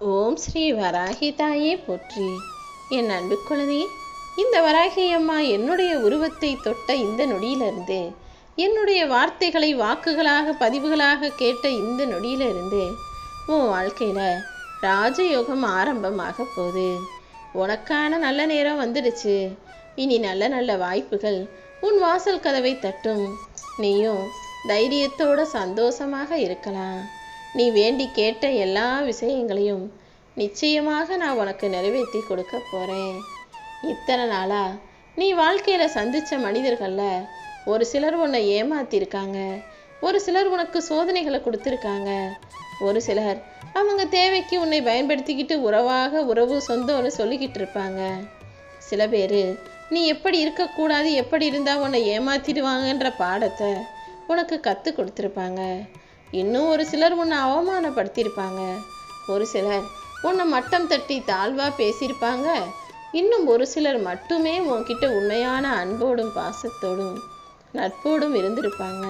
ஓம் ஸ்ரீ வராகி தாயே போற்றி. என் அன்பு குழந்தையே இந்த வராகி அம்மா என்னுடைய உருவத்தை தொட்ட இந்த நொடியிலிருந்து என்னுடைய வார்த்தைகளை வாக்குகளாக பதிவுகளாக கேட்ட இந்த நொடியிலிருந்து உன் வாழ்க்கையில் ராஜயோகம் ஆரம்பமாக போகுது. உனக்கான நல்ல நேரம் வந்துடுச்சு. இனி நல்ல நல்ல வாய்ப்புகள் உன் வாசல் கதவை தட்டும். நீயும் தைரியத்தோட சந்தோஷமாக இருக்கலாம். நீ வேண்டி கேட்ட எல்லா விஷயங்களையும் நிச்சயமாக நான் உனக்கு நிறைவேற்றி கொடுக்க போகிறேன் இத்தனை நாளாக நீ வாழ்க்கையில் சந்தித்த மனிதர்களில் ஒரு சிலர் உன்னை ஏமாத்திருக்காங்க ஒரு சிலர் உனக்கு சோதனைகளை கொடுத்துருக்காங்க ஒரு சிலர் அவங்க தேவைக்கு உன்னை பயன்படுத்திக்கிட்டு உறவாக உறவு சொந்தம்னு சொல்லிக்கிட்டு இருப்பாங்க. சில பேர் நீ எப்படி இருக்கக்கூடாது எப்படி இருந்தால் உன்னை ஏமாத்திடுவாங்கன்ற பாடத்தை உனக்கு கற்றுக் கொடுத்துருப்பாங்க. இன்னும் ஒரு சிலர் உன்னை அவமானப்படுத்தியிருப்பாங்க. ஒரு சிலர் உன்னை மட்டம் தட்டி தாழ்வாக பேசியிருப்பாங்க. இன்னும் ஒரு சிலர் மட்டுமே உன்கிட்ட உண்மையான அன்போடும் பாசத்தோடும் நட்போடும் இருந்திருப்பாங்க.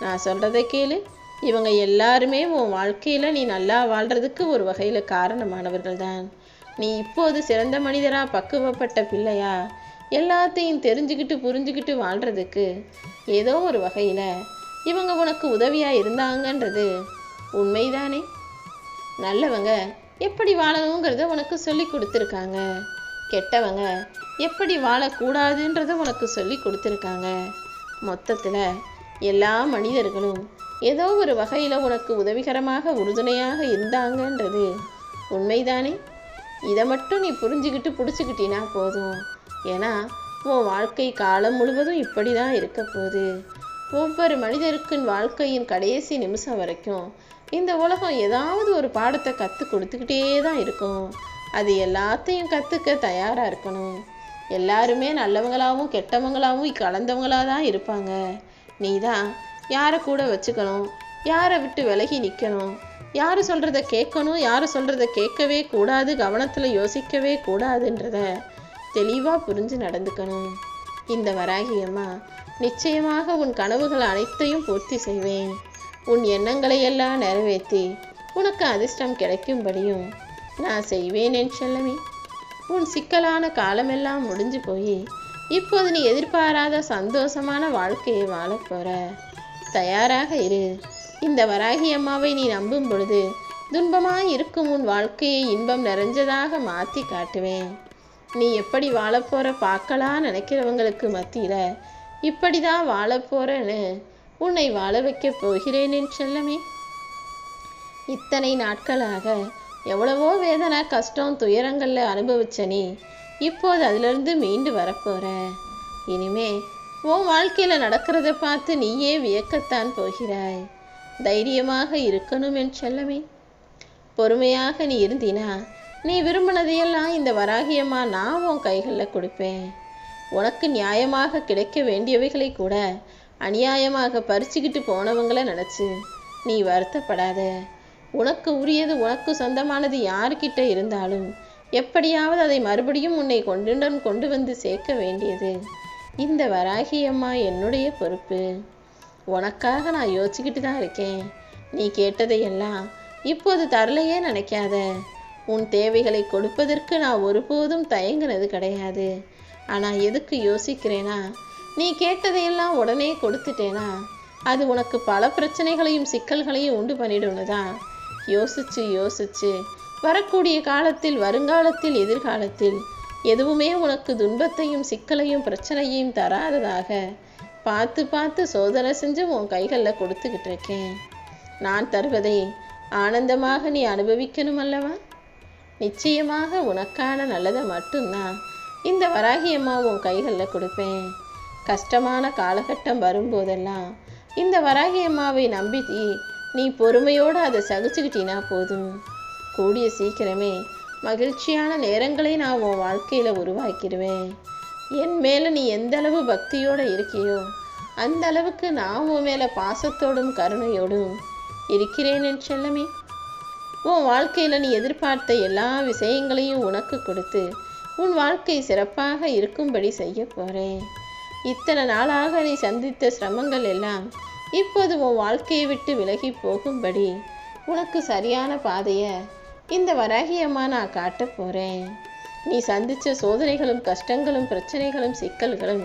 நான் சொல்கிறத கேளு. இவங்க எல்லாருமே உன் வாழ்க்கையில் நீ நல்லா வாழ்கிறதுக்கு ஒரு வகையில் காரணமானவர்கள் தான் நீ இப்போது சிறந்த மனிதராக பக்குவப்பட்ட பிள்ளையா? எல்லாத்தையும் தெரிஞ்சுக்கிட்டு புரிஞ்சுக்கிட்டு வாழ்கிறதுக்கு ஏதோ ஒரு வகையில் இவங்க உனக்கு உதவியாக இருந்தாங்கன்றது உண்மைதானே? நல்லவங்க எப்படி வாழணுங்கிறத உனக்கு சொல்லி கொடுத்துருக்காங்க. கெட்டவங்க எப்படி வாழக்கூடாதுன்றத உனக்கு சொல்லி கொடுத்துருக்காங்க. மொத்தத்தில் எல்லா மனிதர்களும் ஏதோ ஒரு வகையில் உனக்கு உதவிகரமாக உறுதுணையாக இருந்தாங்கன்றது உண்மைதானே? இதை மட்டும் நீ புரிஞ்சுக்கிட்டு பிடிச்சிக்கிட்டினா போதும். ஏன்னா உன் வாழ்க்கை காலம் முழுவதும் இப்படி தான் இருக்க போகுது. ஒவ்வொரு மனிதருக்கும் வாழ்க்கையின் கடைசி நிமிஷம் வரைக்கும் இந்த உலகம் ஏதாவது ஒரு பாடத்தை கற்றுக் கொடுத்துக்கிட்டே தான் இருக்கும். அது எல்லாத்தையும் கற்றுக்க தயாராக இருக்கணும். எல்லாருமே நல்லவங்களாகவும் கெட்டவங்களாகவும் கலந்தவங்களாக தான் இருப்பாங்க. நீ தான் யாரை கூட வச்சுக்கணும் யாரை விட்டு விலகி நிற்கணும் யார் சொல்கிறத கேட்கணும் யார் சொல்கிறத கேட்கவே கூடாது கவனத்தில் யோசிக்கவே கூடாதுன்றத தெளிவாக புரிஞ்சு நடந்துக்கணும். இந்த வராகியம்மா நிச்சயமாக உன் கனவுகள் அனைத்தையும் பூர்த்தி செய்வேன். உன் எண்ணங்களை எல்லாம் நிறைவேற்றி உனக்கு அதிர்ஷ்டம் கிடைக்கும்படியும் நான் செய்வேன் என் செல்லமே. உன் சிக்கலான காலமெல்லாம் முடிஞ்சு போய் இப்போது நீ எதிர்பாராத சந்தோஷமான வாழ்க்கையை வாழப்போற தயாராக இரு. இந்த வராகி அம்மாவை நீ நம்பும் பொழுது துன்பமாய் இருக்கும் உன் வாழ்க்கையை இன்பம் நிறைஞ்சதாக மாற்றி காட்டுவேன். நீ எப்படி வாழப்போற பார்க்கலாம் நினைக்கிறவங்களுக்கு மத்தியில்? இப்படி தான் வாழப்போறேன்னு உன்னை வாழ வைக்கப் போகிறேன் என் செல்லமே. இத்தனை நாட்களாக எவ்வளவோ வேதனை கஷ்டம் துயரங்களில் அனுபவிச்ச நீ இப்போது அதிலிருந்து மீண்டு வரப்போற. இனிமே உன் வாழ்க்கையில் நடக்கிறத பார்த்து நீயே வியக்கத்தான் போகிறாய். தைரியமாக இருக்கணும் என் செல்லமே. பொறுமையாக நீ இருந்தினா நீ விரும்பினதையெல்லாம் இந்த வராகியம்மா நான் உன் கைகளில் கொடுப்பேன். உனக்கு நியாயமாக கிடைக்க வேண்டியவைகளை கூட அநியாயமாக பறிச்சுக்கிட்டு போனவங்கள நினச்சி நீ வருத்தப்படாத. உனக்கு உரியது உனக்கு சொந்தமானது யாருக்கிட்ட இருந்தாலும் எப்படியாவது அதை மறுபடியும் உன்னை கொண்டுடன் கொண்டு வந்து சேர்க்க வேண்டியது இந்த வராகியம்மா என்னுடைய பொறுப்பு. உனக்காக நான் யோசிச்சுக்கிட்டு தான் இருக்கேன். நீ கேட்டதையெல்லாம் இப்போது தரலையே நினைக்காத. உன் தேவைகளை கொடுப்பதற்கு நான் ஒருபோதும் தயங்கினது கிடையாது. ஆனால் எதுக்கு யோசிக்கிறேனா நீ கேட்டதையெல்லாம் உடனே கொடுத்துட்டேனா அது உனக்கு பல பிரச்சனைகளையும் சிக்கல்களையும் உண்டு பண்ணிடும்னு தான் யோசிச்சு யோசிச்சு வரக்கூடிய காலத்தில் வருங்காலத்தில் எதிர்காலத்தில் எதுவுமே உனக்கு துன்பத்தையும் சிக்கலையும் பிரச்சனையையும் தராததாக பார்த்து பார்த்து சோதனை செஞ்சு உன் கைகளில் கொடுத்துக்கிட்டு இருக்கேன். நான் தருவதை ஆனந்தமாக நீ அனுபவிக்கணும் அல்லவா? நிச்சயமாக உனக்கான நல்லதை மட்டும்தான். இந்த வராகி அம்மா உன் கைகளில் கொடுப்பேன். கஷ்டமான காலகட்டம் வரும்போதெல்லாம் இந்த வராகி அம்மாவை நம்பி நீ பொறுமையோடு அதை சகிச்சுக்கிட்டினா போதும். கூடிய சீக்கிரமே மகிழ்ச்சியான நேரங்களை நான் உன் வாழ்க்கையில் உருவாக்கிடுவேன். என் மேலே நீ எந்த அளவு பக்தியோடு இருக்கியோ அந்த அளவுக்கு நான் உன் மேலே பாசத்தோடும் கருணையோடும் இருக்கிறேன் என் செல்லமே. உன் வாழ்க்கையில் நீ எதிர்பார்த்த எல்லா விஷயங்களையும் உனக்கு கொடுத்து உன் வாழ்க்கை சிறப்பாக இருக்கும்படி செய்ய போகிறேன் இத்தனை நாளாக நீ சந்தித்த சிரமங்கள் எல்லாம் இப்போது உன் வாழ்க்கையை விட்டு விலகி போகும்படி உனக்கு சரியான பாதையை இந்த வராகியமாக நான் காட்டப் போகிறேன் நீ சந்தித்த சோதனைகளும் கஷ்டங்களும் பிரச்சனைகளும் சிக்கல்களும்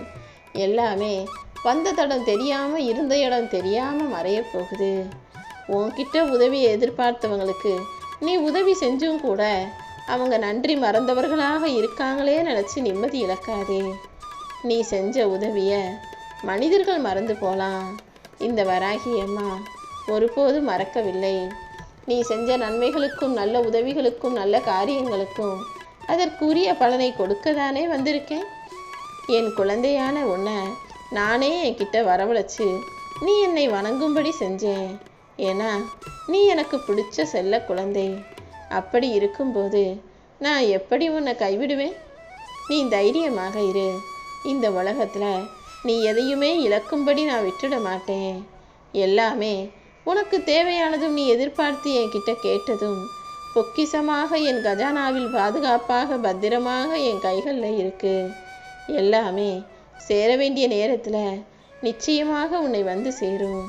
எல்லாமே வந்த தடம் தெரியாமல் இருந்த இடம் தெரியாமல் மறையப் போகுது. உன்கிட்ட உதவியை எதிர்பார்த்தவங்களுக்கு நீ உதவி செஞ்சும் கூட அவங்க நன்றி மறந்தவர்களாக இருக்காங்களே நினச்சி நிம்மதி இழக்காதே. நீ செஞ்ச உதவியை மனிதர்கள் மறந்து போலாம். இந்த வராகி அம்மா ஒருபோதும் மறக்கவில்லை. நீ செஞ்ச நன்மைகளுக்கும் நல்ல உதவிகளுக்கும் நல்ல காரியங்களுக்கும் அதற்குரிய பலனை கொடுக்கதானே வந்திருக்கேன். என் குழந்தையான உன்னை நானே என்கிட்ட வரவழைச்சு நீ என்னை வணங்கும்படி செஞ்சேன். ஏன்னா நீ எனக்கு பிடிச்ச செல்ல குழந்தை. அப்படி இருக்கும்போது நான் எப்படி உன்னை கைவிடுவேன்? நீ தைரியமாக இரு. இந்த உலகத்தில் நீ எதையுமே இழக்கும்படி நான் விட்டுட மாட்டேன். எல்லாமே உனக்கு தேவையானதும் நீ எதிர்பார்த்து என்கிட்ட கேட்டதும் பொக்கிசமாக என் கஜானாவில் பாதுகாப்பாக பத்திரமாக என் கைகளில் இருக்கு. எல்லாமே சேர வேண்டிய நேரத்தில் நிச்சயமாக உன்னை வந்து சேரும்.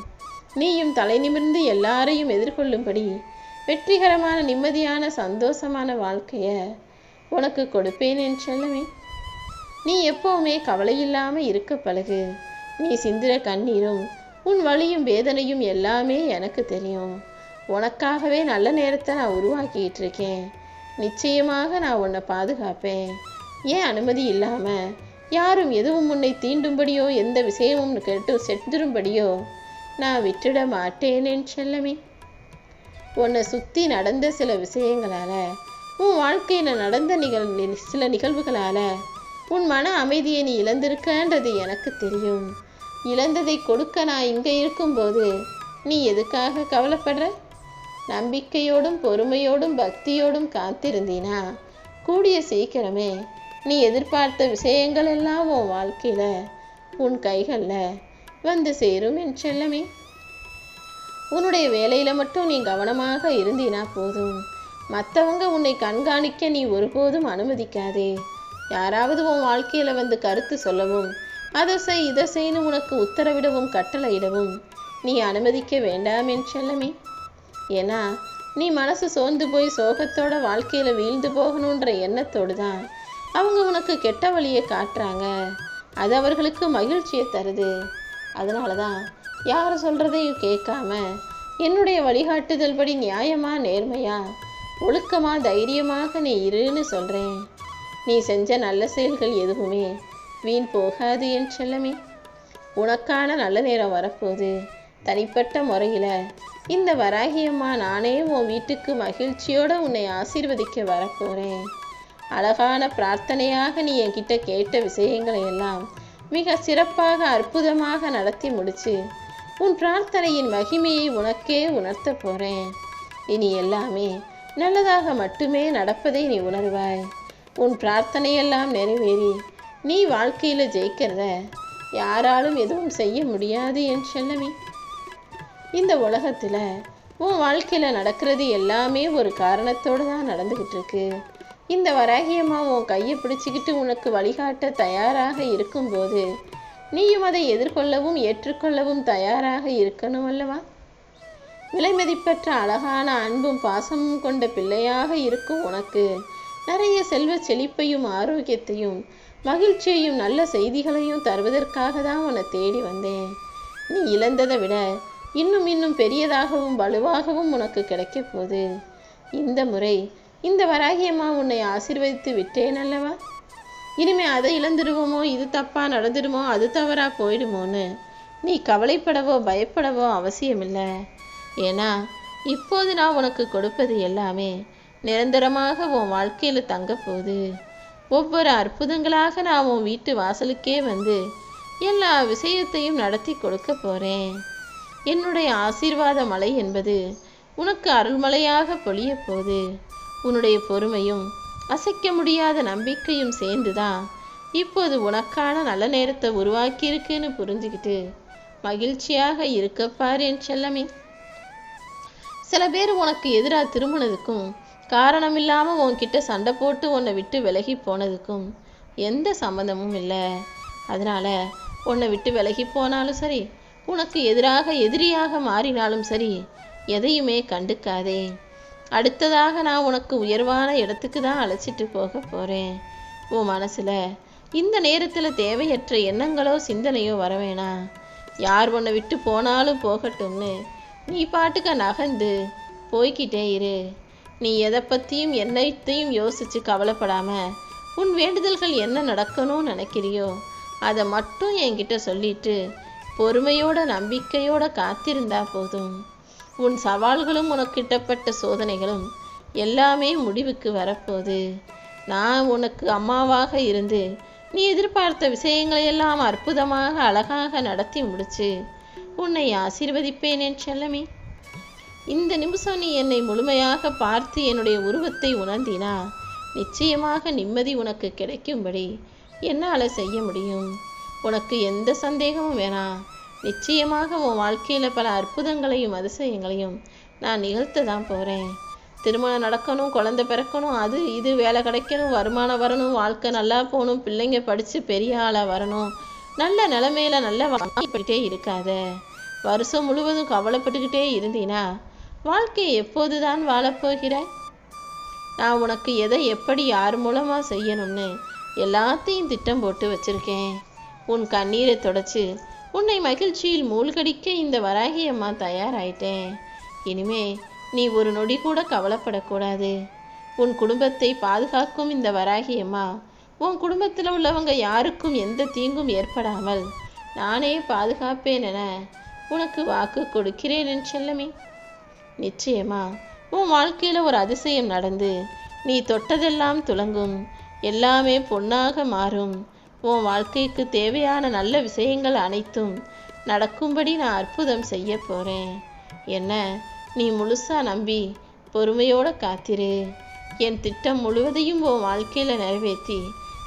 நீயும் தலை நிமிர்ந்து எல்லாரையும் எதிர்கொள்ளும்படி வெற்றிகரமான நிம்மதியான சந்தோஷமான வாழ்க்கையை உனக்கு கொடுப்பேன் என் செல்லமே. நீ எப்பவுமே கவலை இல்லாமல் இருக்க பழகு. நீ சிந்திர கண்ணீரும் உன் வழியும் வேதனையும் எல்லாமே எனக்கு தெரியும். உனக்காகவே நல்ல நேரத்தை நான் உருவாக்கிட்டு இருக்கேன். நிச்சயமாக நான் உன்னை பாதுகாப்பேன். ஏன் அனுமதி இல்லாமல் யாரும் எதுவும் உன்னை தீண்டும்படியோ எந்த விஷயமும் கேட்டு செத்துரும்படியோ நான் விட்டுட மாட்டேன் என் செல்லமே. உன்னை சுற்றி நடந்த சில விஷயங்களால் உன் வாழ்க்கையில் நடந்த நிகழ் சில நிகழ்வுகளால் உன் மன அமைதியை நீ இழந்திருக்கன்றது எனக்கு தெரியும். இழந்ததை கொடுக்க நான் இங்கே இருக்கும்போது நீ எதுக்காக கவலைப்படுற? நம்பிக்கையோடும் பொறுமையோடும் பக்தியோடும் காத்திருந்தீனா கூடிய சீக்கிரமே நீ எதிர்பார்த்த விஷயங்கள் எல்லாம் உன் வாழ்க்கையில் உன் கைகளில் வந்து சேரும் என் செல்லமே. உன்னுடைய வேலையில் மட்டும் நீ கவனமாக இருந்தீனா போதும். மற்றவங்க உன்னை கண்காணிக்க நீ ஒருபோதும் அனுமதிக்காதே. யாராவது உன் வாழ்க்கையில் வந்து கருத்து சொல்லவும் அதை செய் இதை செய்யு உனக்கு உத்தரவிடவும் கட்டளையிடவும் நீ அனுமதிக்க வேண்டாம் என் செல்லமே. ஏன்னா நீ மனசு சோர்ந்து போய் சோகத்தோட வாழ்க்கையில் வீழ்ந்து போகணுன்ற எண்ணத்தோடு தான் அவங்க உனக்கு கெட்ட வழியை காட்டுறாங்க. அது அவர்களுக்கு மகிழ்ச்சியை தருது. அதனால தான் யார் சொல்கிறதையும் கேட்காம என்னுடைய வழிகாட்டுதல் படி நியாயமாக நேர்மையாக ஒழுக்கமாக தைரியமாக நீ இருன்னு சொல்கிறேன் நீ செஞ்ச நல்ல செயல்கள் எதுவுமே வீண் போகாது என் செல்லமே. உனக்கான நல்ல நேரம் வரப்போகுது. தனிப்பட்ட முறையில் இந்த வராகியம்மா நானே உன் வீட்டுக்கு மகிழ்ச்சியோடு உன்னை ஆசீர்வதிக்க வரப்போகிறேன் அழகான பிரார்த்தனையாக நீ என்கிட்ட கேட்ட விஷயங்களை எல்லாம் மிக சிறப்பாக அற்புதமாக நடத்தி முடிச்சு உன் பிரார்த்தனையின் மகிமையை உனக்கே உணர்த்த போகிறேன் இனி எல்லாமே நல்லதாக மட்டுமே நடப்பதை நீ உணர்வாய். உன் பிரார்த்தனையெல்லாம் நிறைவேறி நீ வாழ்க்கையில் ஜெயிக்கிறத யாராலும் எதுவும் செய்ய முடியாது என் செல்லமி. இந்த உலகத்தில் உன் வாழ்க்கையில் நடக்கிறது எல்லாமே ஒரு காரணத்தோடு தான் நடந்துக்கிட்டு இருக்கு. இந்த வராகியம்மா உன் கையை பிடிச்சிக்கிட்டு உனக்கு வழிகாட்ட தயாராக இருக்கும்போது நீயும் அதை எதிர்கொள்ளவும் ஏற்றுக்கொள்ளவும் தயாராக இருக்கணும் அல்லவா? விலைமதிப்பற்ற அழகான அன்பும் பாசமும் கொண்ட பிள்ளையாக இருக்கும் உனக்கு. நிறைய செல்வ செழிப்பையும் ஆரோக்கியத்தையும் மகிழ்ச்சியையும் நல்ல செய்திகளையும் தருவதற்காக தான் உன்னை தேடி வந்தேன். நீ இழந்ததை விட இன்னும் இன்னும் பெரியதாகவும் வலுவாகவும் உனக்கு கிடைக்க போகுது. இந்த முறை இந்த வராகியம்மா உன்னை ஆசிர்வதித்து விட்டேன் அல்லவா? இனிமே அதை இழந்துடுவோமோ? இது தப்பாக நடந்துடுமோ? அது தவறாக போயிடுமோன்னு. நீ கவலைப்படவோ பயப்படவோ அவசியமில்லை. ஏன்னா இப்போது நான் உனக்கு கொடுப்பது எல்லாமே நிரந்தரமாக உன் வாழ்க்கையில் தங்க போகுது. ஒவ்வொரு அற்புதங்களாக நான் உன் வீட்டு வாசலுக்கே வந்து எல்லா விஷயத்தையும் நடத்தி கொடுக்க போகிறேன் என்னுடைய ஆசீர்வாத மலை என்பது உனக்கு அருள்மலையாக பொழிய போகுது. உன்னுடைய பொறுமையும் அசைக்க முடியாத நம்பிக்கையும் சேர்ந்துதான் இப்போது உனக்கான நல்ல நேரத்தை உருவாக்கியிருக்குன்னு புரிஞ்சுக்கிட்டு மகிழ்ச்சியாக இருக்கப்பார் என் செல்லமே. சில பேர் உனக்கு எதிராக திரும்பினதுக்கும் காரணம் இல்லாமல் உன்கிட்ட சண்டை போட்டு உன்னை விட்டு விலகி போனதுக்கும் எந்த சம்மந்தமும் இல்லை. அதனால் உன்னை விட்டு விலகி போனாலும் சரி உனக்கு எதிராக எதிரியாக மாறினாலும் சரி எதையுமே கண்டுக்காதே. அடுத்ததாக நான் உனக்கு உயர்வான இடத்துக்கு தான் அழைச்சிட்டு போக போகிறேன் உன் மனசில் இந்த நேரத்தில் தேவையற்ற எண்ணங்களோ சிந்தனையோ வர வேணாம். யார் உன்னை விட்டு போனாலும் போகட்டும்னு நீ பாட்டுக்க நகர்ந்து போய்க்கிட்டே இரு. நீ எதை பற்றியும் என்னத்தையும் யோசித்து கவலைப்படாமல் உன் வேண்டுதல்கள் என்ன நடக்கணும்னு நினைக்கிறியோ அதை மட்டும் என்கிட்ட சொல்லிட்டு பொறுமையோட நம்பிக்கையோட காத்திருந்தா போதும். உன் சவால்களும் உனக்கு கிட்டப்பட்ட சோதனைகளும் எல்லாமே முடிவுக்கு வரப்போகுது. நான் உனக்கு அம்மாவாக இருந்து நீ எதிர்பார்த்த விஷயங்களை எல்லாம் அற்புதமாக அழகாக நடத்தி முடிச்சு உன்னை ஆசீர்வதிப்பேன் என் செல்லமே. இந்த நிமிஷம் நீ என்னை முழுமையாக பார்த்து என்னுடைய உருவத்தை உணர்ந்தினா நிச்சயமாக நிம்மதி உனக்கு கிடைக்கும்படி என்னால் செய்ய முடியும். உனக்கு எந்த சந்தேகமும் வேணாம். நிச்சயமாக உன் வாழ்க்கையில் பல அற்புதங்களையும் அதிசயங்களையும் நான் நிகழ்த்த தான் போகிறேன் திருமணம் நடக்கணும் குழந்தை பிறக்கணும் அது இது வேலை கிடைக்கணும் வருமானம் வரணும் வாழ்க்கை நல்லா போகணும் பிள்ளைங்க படித்து பெரிய ஆளாக வரணும். நல்ல நிலமையில நல்ல வாழ்க்கைப்பட்டுட்டே இருக்காத. வருஷம் முழுவதும் கவலைப்பட்டுக்கிட்டே இருந்தீனா வாழ்க்கையை எப்போது தான் வாழப்போகிற நான் உனக்கு எதை எப்படி யார் மூலமாக செய்யணும்னு எல்லாத்தையும் திட்டம் போட்டு வச்சிருக்கேன். உன் கண்ணீரை தொடச்சி உன்னை மகிழ்ச்சியில் மூழ்கடிக்க இந்த வராகி அம்மா தயாராயிட்டேன். இனிமே நீ ஒரு நொடி கூட கவலைப்படக்கூடாது. உன் குடும்பத்தை பாதுகாக்கும் இந்த வராகி அம்மா உன் குடும்பத்தில் உள்ளவங்க யாருக்கும் எந்த தீங்கும் ஏற்படாமல் நானே பாதுகாப்பேன் என உனக்கு வாக்கு கொடுக்கிறேன் என் செல்லமே. நிச்சயமா உன் வாழ்க்கையில் ஒரு அதிசயம் நடந்து நீ தொட்டதெல்லாம் துலங்கும் எல்லாமே பொன்னாக மாறும். உன் வாழ்க்கைக்கு தேவையான நல்ல விஷயங்கள் அனைத்தும் நடக்கும்படி நான் அற்புதம் செய்ய போகிறேன் என்ன நீ முழுசா நம்பி பொறுமையோடு காத்திரு. என் திட்டம் முழுவதையும் உன் வாழ்க்கையில் நிறைவேற்றி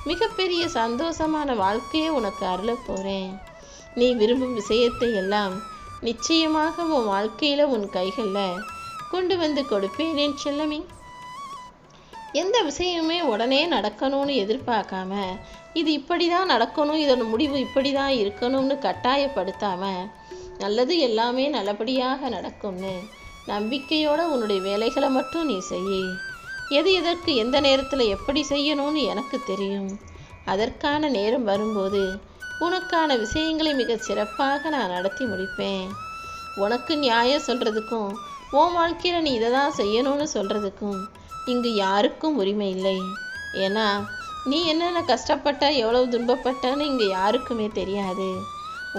மிகப்பெரிய சந்தோஷமான வாழ்க்கையை உனக்கு அருளப் போகிறேன் நீ விரும்பும் விஷயத்தை எல்லாம் நிச்சயமாக உன் வாழ்க்கையில் உன் கைகளில் கொண்டு வந்து கொடுப்பேன் என் செல்லமே. எந்த விஷயமுமே உடனே நடக்கணும்னு எதிர்பார்க்காம இது இப்படி தான் நடக்கணும் இதோட முடிவு இப்படி தான் இருக்கணும்னு கட்டாயப்படுத்தாமல் நல்லது எல்லாமே நல்லபடியாக நடக்கும்னு நம்பிக்கையோட உன்னுடைய வேலைகளை மட்டும் நீ செய் எது எதற்கு எந்த நேரத்தில் எப்படி செய்யணும்னு எனக்கு தெரியும். அதற்கான நேரம் வரும்போது உனக்கான விஷயங்களை மிக சிறப்பாக நான் நடத்தி முடிப்பேன். உனக்கு நியாயம் சொல்கிறதுக்கும் உன் வாழ்க்கையில் நீ இதை தான் செய்யணும்னு சொல்கிறதுக்கும் இங்கு யாருக்கும் உரிமை இல்லை. ஏன்னா நீ என்னென்ன கஷ்டப்பட்ட எவ்வளவு துன்பப்பட்டன்னு இங்கே யாருக்குமே தெரியாது.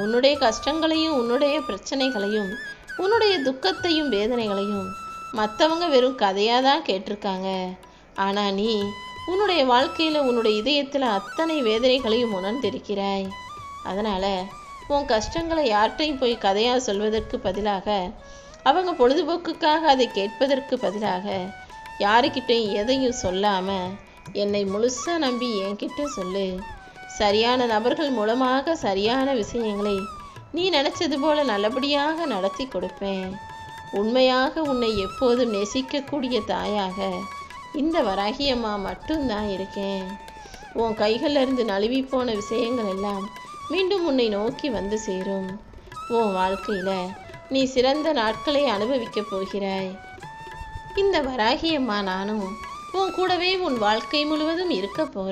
உன்னுடைய கஷ்டங்களையும் உன்னுடைய பிரச்சனைகளையும் உன்னுடைய துக்கத்தையும் வேதனைகளையும் மற்றவங்க வெறும் கதையாக தான் கேட்டிருக்காங்க. ஆனால் நீ உன்னுடைய வாழ்க்கையில் உன்னுடைய இதயத்தில் அத்தனை வேதனைகளையும் உணர்ந்திருக்கிறாய். அதனால் உன் கஷ்டங்களை யார்கிட்டையும் போய் கதையாக சொல்வதற்கு பதிலாக அவங்க பொழுதுபோக்குக்காக அதை கேட்பதற்கு பதிலாக யாருக்கிட்டையும் எதையும் சொல்லாமல் என்னை முழுசாக நம்பி என்கிட்ட சொல்லு. சரியான நபர்கள் மூலமாக சரியான விஷயங்களை நீ நினச்சது போல நல்லபடியாக நடத்தி கொடுப்பேன். உண்மையாக உன்னை எப்போதும் நேசிக்கக்கூடிய தாயாக இந்த வராகியம்மா மட்டும்தான் இருக்கேன். உன் கைகளிலிருந்து நழுவி போன விஷயங்கள் எல்லாம் மீண்டும் உன்னை நோக்கி வந்து சேரும். உன் வாழ்க்கையில் நீ சிறந்த நாட்களை அனுபவிக்கப் போகிறாய். இந்த வராகியம்மா நானும் உன் கூடவே உன் வாழ்க்கை முழுவதும் இருக்க போகிறேன்